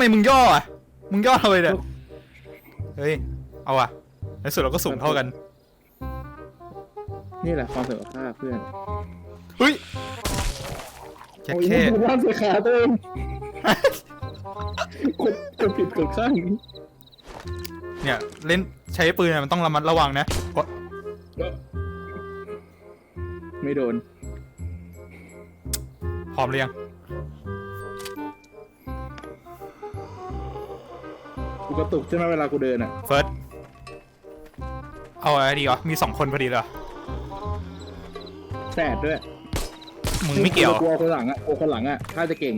ไมมึงย่ออะ มึงย่อทำไมเนี่ย เฮ้ย เอาอะในสุดเราก็สูงเท่ากัน นี่แหละความเสมอภาคเพื่อนเฮ้ยแค่โอ้ยแค่มึงว่างใส่ขาตัวเองกดกดผิดกดข้างเนี่ย เล่นใช้ปืนอะมันต้องระมัดระวังนะกดไม่โดน พร้อมหรือยัง กูกระตุกใช่ไหมเวลากูเดินอะเฟิร์สเอาอะไรดีวะมีสองคนพอดีเลยเหรอแสดด้วยมึงไม่เกี่ยวกลัวคนหลังอะกลัวคนหลังอะถ้าจะเก่ง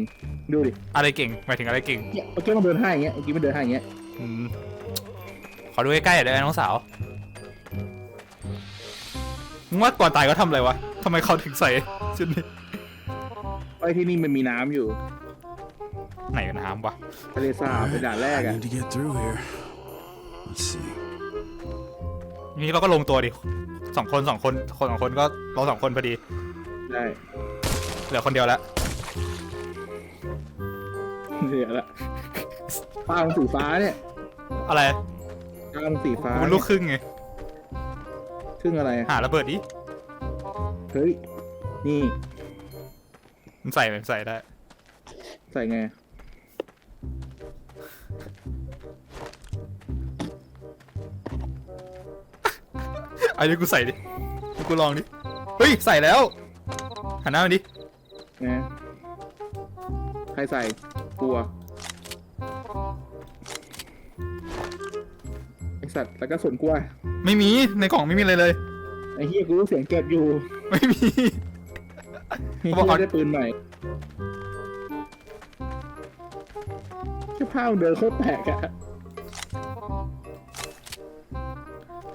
ดูดิอะไรเก่งหมายถึงอะไรเก่งเนี่ยเมื่อกี้มันเดินห้าอย่างเงี้ยเมื่อกี้มันเดินห้าอย่างเงี้ยอืมขอดูใกล้ๆหน่อยได้ไหมน้องสาวมึงว่าก่อนตายเขาทำอะไรวะทำไมเขาถึงใส่ชุดนี้ไอ้ที่นี่มันมีน้ำอยู่ ไหนกันน้ำวะทะเลสาบเป็นด่านแรก I อะ need to get through here. Let's see. นี่เราก็ลงตัวดิสองคนสองคนคนสองคนก็เราสองคนพอดี ได้เหลือคนเดียวแล้วเหลือละป้ามันสีฟ้าเนี่ยอะไรป้ามันสีฟ้ามันลูกครึ่งไงครึ่งอะไรอะหาระเบิดดิเฮ้ยนี่มันใส่มันใส่ได้ ใส่ไงไอ้นี่กูใส่ดิให้กูลองดิ เฮ้ย ใส่แล้ว หันหน้ามาดิไงใครใส่กลัวไอสัตว์แล้วก็สวนกล้วยไม่มี ในกล่องไม่มีเลยเลย ไอ้เฮียกูรู้เสียงเก็บอยู่ไม่มี ไอ้เขาบอกเฮีเอายได้ปืนใหม่แค่ผ้ามันเดินโคตรแปลกอะ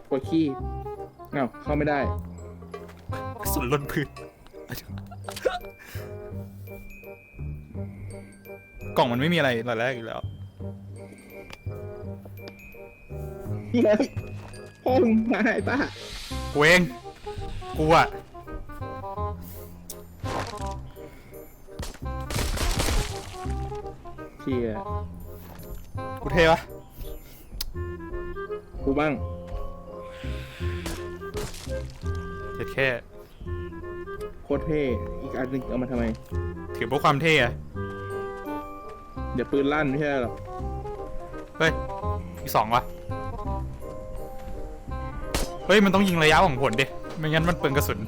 ปวดขี้เอ้าเข้าไม่ได้ กระสุนล้นพื้น กล่องมันไม่มีอะไรตอนแรกอยู่แล้ว นี่ไงพ่อมึงมาไอ้ตากูเอง กูอะเชียกูเท่ปะกูบ้าง เจ็ดแค่โคตรเท่อีกอันหนึงเอามาทำไม ถือพวกความเท่อะเดี๋ยวปืนลั่นไม่ใช่หรอกเฮ้ยอีกสองวะเฮ้ยมันต้องยิงระยะของผลดิไม่งั้นมันเปลืองกระสุน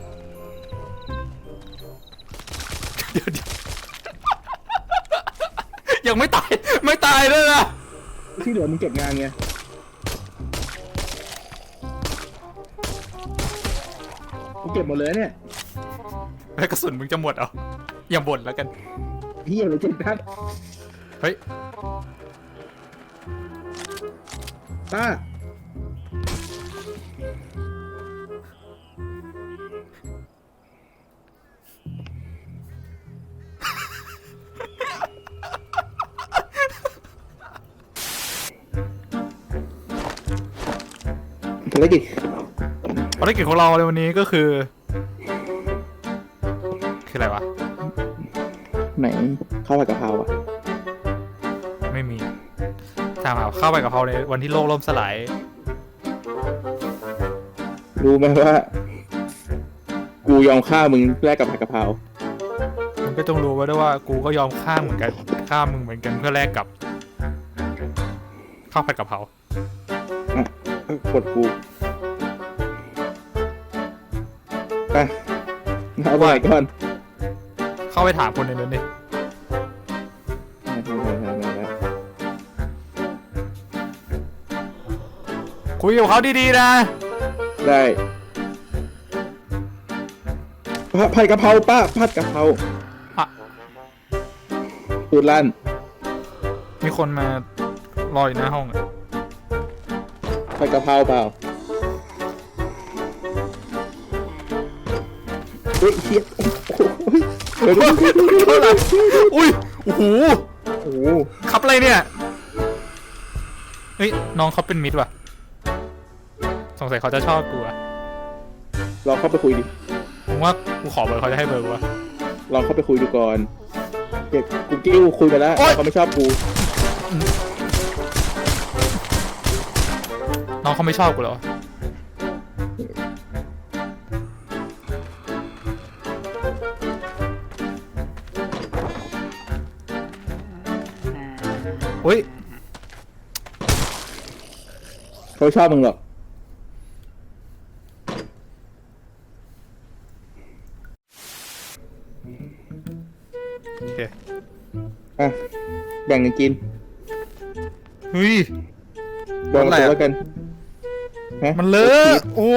เดี๋ยวเดี๋ยวยังไม่ตายไม่ตายเลยนะที่เหลือมึงเก็บงานไง เก็บหมดเลยเนี่ยแล้วกระสุนมึงจะหมดเหรออย่าบ่นแล้วกันเฮียเลยเจ็ดนัดเฮ้ย ต้าภารกิจภารกิจของเราในวันนี้ก็คือ คืออะไรวะ ไหนข้าวผัดกะเพราอะไม่มีถามหาข้าวไปกับเพราในวันที่โลกล่มสลายรู้ไหมว่า กูยอมฆ่ามึงแลกกับผัดกะเพรามึงก็ต้องรู้ไว้ด้วยว่ากูก็ยอมฆ่าเหมือนกันฆ่ามึงเหมือนกันเพื่อแลกกับข้าวผัดกะเพราอะกดกู ไปเอาไปก่อนเข้าไปถามคนในนั้นดิคุยกับเขาดีๆนะ ได้ผัดผัดกะเพราป้าผัดกะเพราอะตูดลั่นมีคนมารออยู่หน้าห้องอะผัดกะเพราเปล่า เฮ้ยเฮียโอ้โหเดี๋ยวดูดูดูดูดูอุ้ยโอ้โหโอ้โหขับอะไรเนี่ยเฮ้ยน้องเขาเป็นมิตรว่ะ สงสัยเขาจะชอบกูอะลองเข้าไปคุยดิผมว่ากูขอเบอร์เขาจะให้เบอร์กูวะลองเข้าไปคุยดูก่อนเด็กกูกิ้วคุยไปแล้วเขาไม่ชอบกู น้องเขาไม่ชอบกูเหรอ อุ้ยเขาชอบมึงหรอกโอเคอะแบ่งกันกินเฮ้ยแบ่งอะไรกันอะ แล้วกันฮะมันเลอะโอ้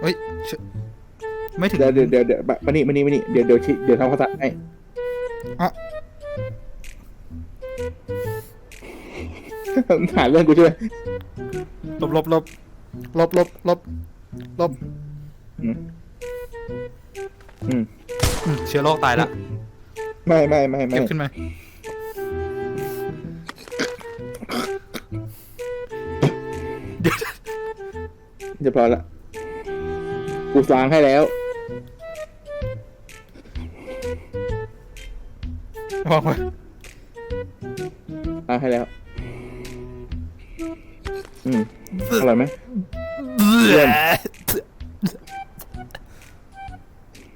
เฮ้ยเชไม่ถึงเดี๋ยวเดี๋ยวเดี๋ยวเดี๋ยวมานี่มานี่มานี่เดี๋ยวเดี๋ยวชิเดี๋ยวทำความสะอาดให้ อะ หาเรื่องกูใช่ไหมลบลบลบลบลบลบลบอืมอืมอืมเชื้อโรคตายละไม่ไม่ไม่ไม่เก็บขึ้นมาเดี๋ยวเรียบร้อยละกูล้างให้แล้ว วางไว้ล้างให้แล้ว อืมอร่อยไหมเยี่ยม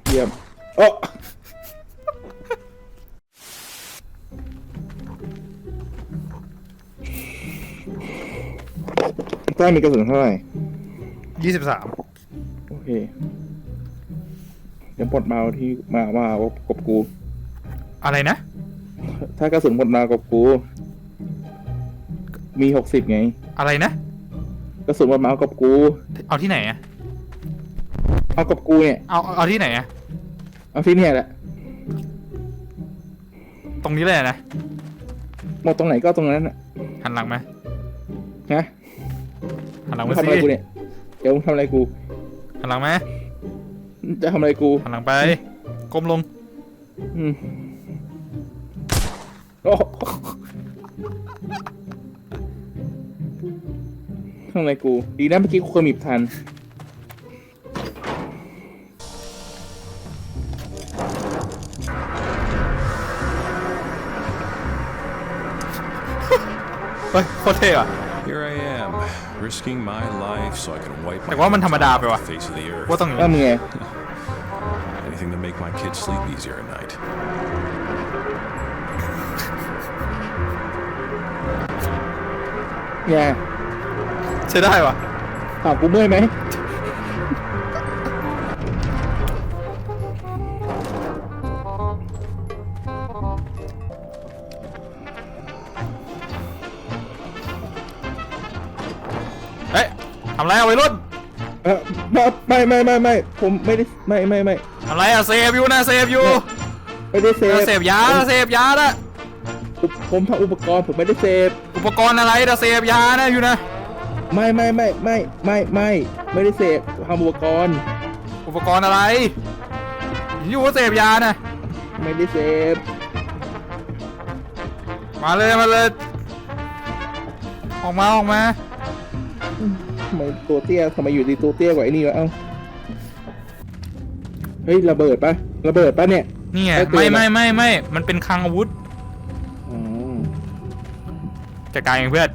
เยี่ยมโอ้ใต้มีกระสุนเท่าไหร่ยี่สิบสามโอเค เดี๋ยวปลดมาเอาที่มามาเอากบกู อะไรนะ ถ้ากระสุนหมดมากบกู มีหกสิบไง อะไรนะ กระสุนหมดมาเอากบกู เอาที่ไหนอะเอากบกูเนี่ย เอาเอาที่ไหนอะเอาที่เนี่ยแหละ ตรงนี้เลยนะหมดตรงไหนก็ตรงนั้นน่ะหันหลังมาฮะหันหลังมึมางทำสิอะไรกูเนี่ย เดี๋ยวมึงทำอะไรกูหันหลังมาจะทำอะไรกู หันหลังไปก้มลงอืมโอ้ ทำอะไรกู ดีนะเมื่อกี้กูเคยมีบทัน เฮ้ยโคตรเท่อะ Here I am, risking my life so I can wipe my แต่ว่ามันธรรมดาไปว่ะ off the face of the earth. ว่าตรงนี้แล้วมึงไง Anything to make my kids sleep easier at night. เนี่ยใช้ได้ว่ะถามกูเมื่อยไหมเฮ้ยทำอะไรอะวัยรุ่นเออไม่ไม่ไม่ไม่ผมไม่ได้ไม่ไม่ไม่ทำอะไรอะเซฟอยู่นะเซฟอยู่ไม่ได้เซฟเสพยาเสพยาละผมผมทำอุปกรณ์ผมไม่ได้เซฟอุปกรณ์อะไรนะเสพยานะอยู่นะ ไม่ไม่ไม่ไม่ไม่ไม่ไม่ได้เสพทำอุปกรณ์ อุปกรณ์อะไรอยู่ว่าเสพยานะไม่ได้เสพมาเลยมาเลย ออกมาออกมาทำไมตัวเตี้ยทำไมอยู่ดีตัวเตี้ยกว่าไอ้นี่วะเอ้าเฮ้ยระเบิดปะระเบิดปะเนี่ย นี่ไงไอ้ตัวไม่น่ะไม่ไม่ไม่มันเป็นคลังอาวุธอ๋อจัดการเองเพื่อน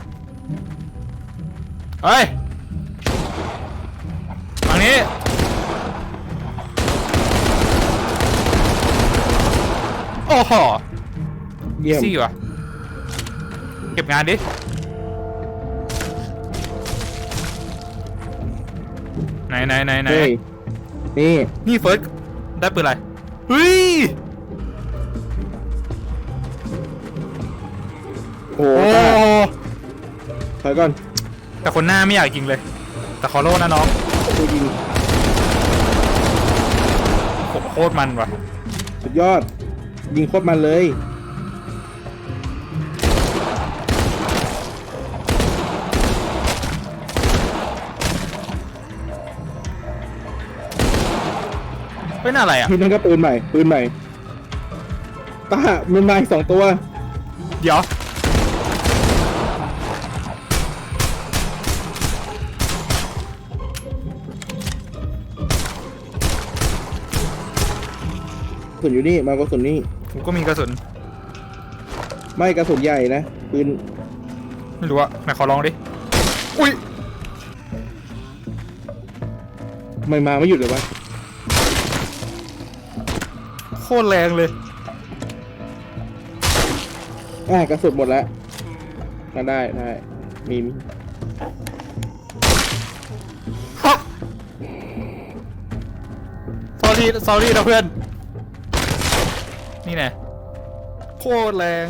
เฮ้ยฝั่งนี้ โอ้โหเยี่ยมซี่ว่ะเก็บงานดิ ไหนไหนไหนไหนเฮ้ยนี่นี่เฟิร์สได้ปืนอะไรเฮ้ยโอ้โหโอ้ถอยก่อน แต่คนหน้าไม่อยากยิงเลย แต่ขอโทษนะน้องกูยิงผมโคตรมันว่ะ สุดยอด ยิงโคตรมันเลย เป็นอะไรอะนี่นั่นก็ปืนใหม่ ปืนใหม่ตามันมาอีกสองตัว เดี๋ยว สุนอยู่นี่มากระสุนนี่ผมก็มีกระสุน ไม่กระสุนใหญ่นะปืนไม่รู้อะไหนขอลองดิ อุ้ย ไม่มาไม่หยุดเลยวะโคตรแรงเลย อะกระสุนหมดแล้วมาได้ได้มีมีฮะ sorry sorry นะเพื่อน นี่ไงโคตรแรง